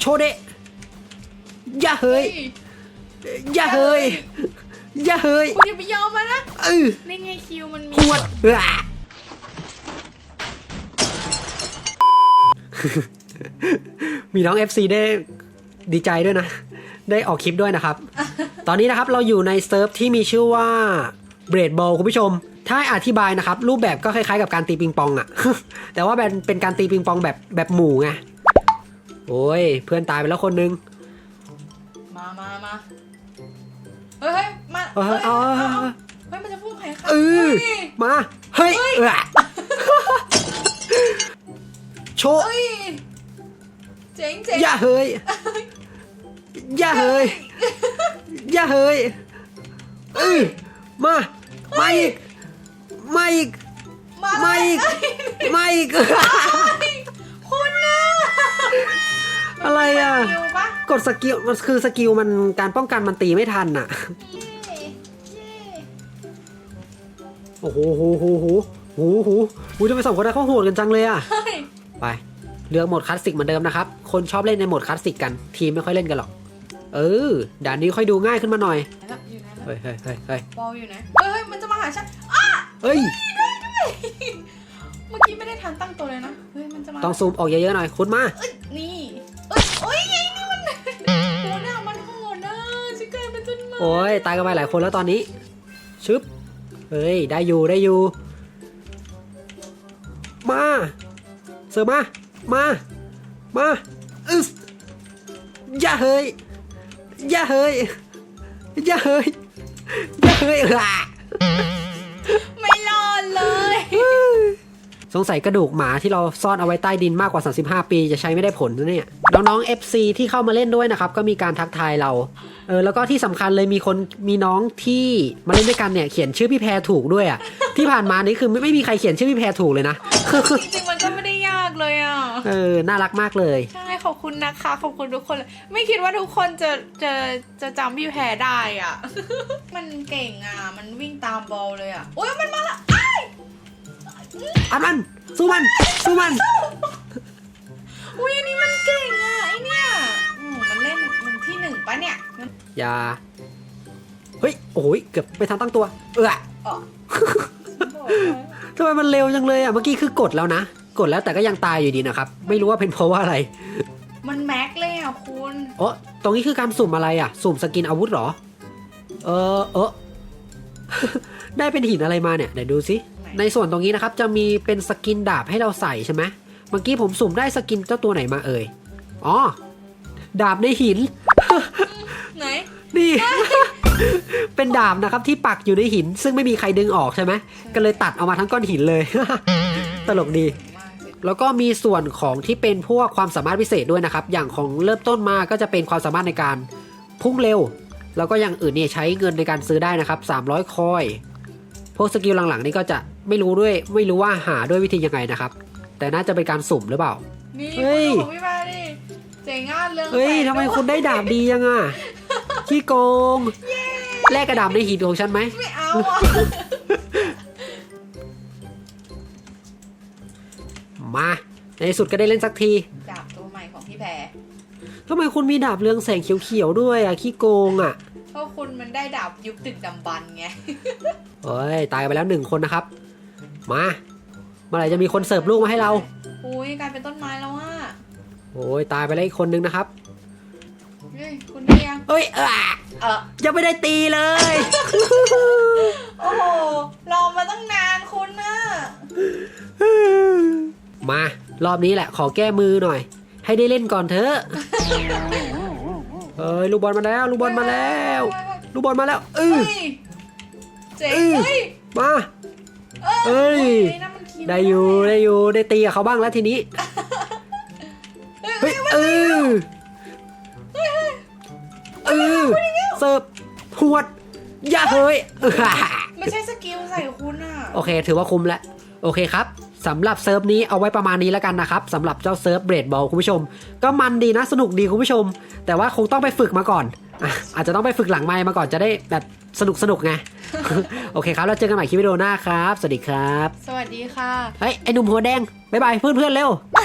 โชเดะอย่าเฮ้ยอย่าเฮ้ยอย่าเฮ้ยคุณอย่าไปยอมมันนะเออนี่ไงคิวมันมีหวดเออมีน้อง FC ได้ดีใจด้วยนะ ได้ออกคลิปด้วยนะครับ ตอนนี้นะครับเราอยู่ในเซิร์ฟที่มีชื่อว่าเบรดบอลคุณผู้ชม ถ้าให้อธิบายนะครับ รูปแบบก็คล้ายๆกับการตีปิงปองอะแต่ว่าเป็นเป็นการตีปิงปองแบบแบบหมู่ไง โอ้ย เพื่อนตายไปแล้วคนนึง มามามาเฮ้ยเฮ้ยมาเออเอาเอาเอาเอา เฮ้ยมันจะพุ่งแข่งขันเออ เฮ้ย มา เฮ้ยเออโชว์เฮ้ยเจ๋งเจ๋งอย่าเฮ้ยอย่าเฮ้ยอย่าเฮ้ยเอ้ยมามาอีกมาอีกมามาอีกมาอีก อะไรอะคิวปะกดสกิลมันคือสกิลมันการป้องกันมันตีไม่ทันอะเย้เย้โอ้โหโหโหโหโหโหโหทำไมสองคนนั้นเขาโหดกันจังเลยอะ เฮ้ยไป เลือกโหมดคลาสสิกเหมือนเดิมนะครับ คนชอบเล่นในโหมดคลาสสิกกัน ทีมไม่ค่อยเล่นกันหรอก เออ ด่านนี้ค่อยดูง่ายขึ้นมาหน่อย ไหนล่ะอยู่ไหนล่ะเฮ้ยเฮ้ยเฮ้ยเฮ้ยบอลอยู่ไหนเฮ้ยเฮ้ยมันจะมาหาฉันอ้าเฮ้ย เมื่อกี้ไม่ได้ทันตั้งตัวเลยนะ เฮ้ยมันจะมาต้องซูมออกเยอะๆหน่อย คุณมาเอ้ยนี่เอ้ย โอ้ยไอ้นี่มันโหน่ะมันโหดนะฉันกลายเป็นต้นไม้โอ้ยตายกันไปหลายคนแล้วตอนนี้ ชึบ เฮ้ย ได้อยู่ได้อยู่ มา เสือมา มา มาอึสอย่าเฮ้ย อย่าเฮ้ย อย่าเฮ้ย อย่าเฮ้ยอะ สงสัยกระดูกหมาที่เราซ่อนเอาไว้ใต้ดินมากกว่า 35 ปีจะใช้ไม่ได้ผลนะเนี่ยน้องๆ FC ที่เข้ามาเล่นด้วยนะครับก็มีการทักทายเราเออแล้วก็ที่สำคัญเลยมีคนมีน้องที่มาเล่นด้วยกันเนี่ยเขียนชื่อพี่แพรถูกด้วยอะที่ผ่านมานี่คือไม่ไม่มีใครเขียนชื่อพี่แพรถูกเลยนะจริงๆมันก็ไม่ได้ยากเลยอะเออน่ารักมากเลยใช่ขอบคุณนะคะขอบคุณทุกคนเลยไม่คิดว่าทุกคนจะจะจะจำพี่แพรได้อะมันเก่งอะมันวิ่งตามบอลเลยอะโอ้ยมันมาละ อ้ายอัดมัน สู้มัน สู้มัน อุ้ยอันนี้มันเก่งอะไอเนี่ยอืมมันเล่นมันที่หนึ่งปะเนี่ยมันอย่า เฮ้ย โอ้ยเกือบไปทางตั้งตัว เอออ๋อทำไมมันเร็วจังเลยอะ เมื่อกี้คือกดแล้วนะ กดแล้วแต่ก็ยังตายอยู่ดีนะครับ ไม่รู้ว่าเป็นเพราะว่าอะไรมันแม็กเลยอะคุณอ๋อตรงนี้คือการสุ่มอะไรอะ สุ่มสกินอาวุธเหรอ เออเออ ได้เป็นหินอะไรมาเนี่ย เดี๋ยวดูสิ ในส่วนตรงนี้นะครับจะมีเป็นสกินดาบให้เราใส่ใช่ไหมเมื่อกี้ผมสุ่มได้สกินเจ้าตัวไหนมาเอ่ย อ๋อ ดาบในหิน ไหน นี่ เป็นดาบนะครับที่ปักอยู่ในหิน ซึ่งไม่มีใครดึงออกใช่ไหม ก็เลยตัดเอามาทั้งก้อนหินเลย ตลกดีมากสิแล้วก็มีส่วนของที่เป็นพวกความสามารถพิเศษด้วยนะครับ อย่างของเริ่มต้นมาก็จะเป็นความสามารถในการพุ่งเร็ว แล้วก็อย่างอื่นเนี่ยใช้เงินในการซื้อได้นะครับ300คอย พวกสกิลหลังๆนี่ก็จะ ไม่รู้ด้วยไม่รู้ว่าหาด้วยวิธียังไงนะครับ แต่น่าจะเป็นการสุ่มหรือเปล่า นี่เฮ้ย คุณดูของพี่แพรดิเจ๋งอะเรื่องเฮ้ยแปลกทำไมด้วยคุณได้ดาบดียังอะขี้โกงแลกกระดาบในหินของฉันไหม ไม่เอาอะมา ในที่สุดก็ได้เล่นสักทีดาบตัวใหม่ของพี่แพรทำไมคุณมีดาบเรืองแสงเขียวๆด้วยอะขี้โกงอะเพราะคุณมันได้ดาบยุคตึกดำบรรพ์ไงเฮ้ย ตายไปแล้วหนึ่งคนนะครับ มาเมื่อไหร่จะมีคนเสิร์ฟลูกมาให้เรา อุ้ยกลายเป็นต้นไม้แล้วอะโอ้ยตายไปแล้วอีกคนนึงนะครับเฮ้ยคุณได้ยังเอ้ยเออเออยังไม่ได้ตีเลย โอ้โหรอมาตั้งนานคุณน่ะมารอบนี้แหละ ขอแก้มือหน่อย ให้ได้เล่นก่อนเถอะเฮ้ยลูกบอลมาแล้วลูกบอลมาแล้ว ลูกบอลมาแล้วเอเฮ้อยเจ๋งเอ้ยเฮ้ยมา เอ้เอ้ยนั่นมันคิวได้อยู่ได้อยู่ได้ตีกับเขาบ้างแล้วทีนี้ เฮ้ยเฮ้ยเออเออเสิร์ฟหวดอย่าเฮ้ยเออไม่ใช่สกิลใส่คุณอะ โอเค ถือว่าคุ้มแล้วโอเคครับสำหรับเซิร์ฟนี้เอาไว้ประมาณนี้แล้วกันนะครับสำหรับเจ้าเซิร์ฟเบรดบอลคุณผู้ชม ก็มันดีนะสนุกดีคุณผู้ชม แต่ว่าคงต้องไปฝึกมาก่อน อะอาจจะต้องไปฝึกหลังไมค์มาก่อนจะได้แบบสนุกสนุกๆไง โอเคครับ แล้วเจอกันใหม่คลิปวิดีโอหน้าครับ สวัสดีครับ สวัสดีค่ะ เฮ้ย ไอหนุ่มหัวแดง บ๊ายบายเพื่อนๆเร็วบ๊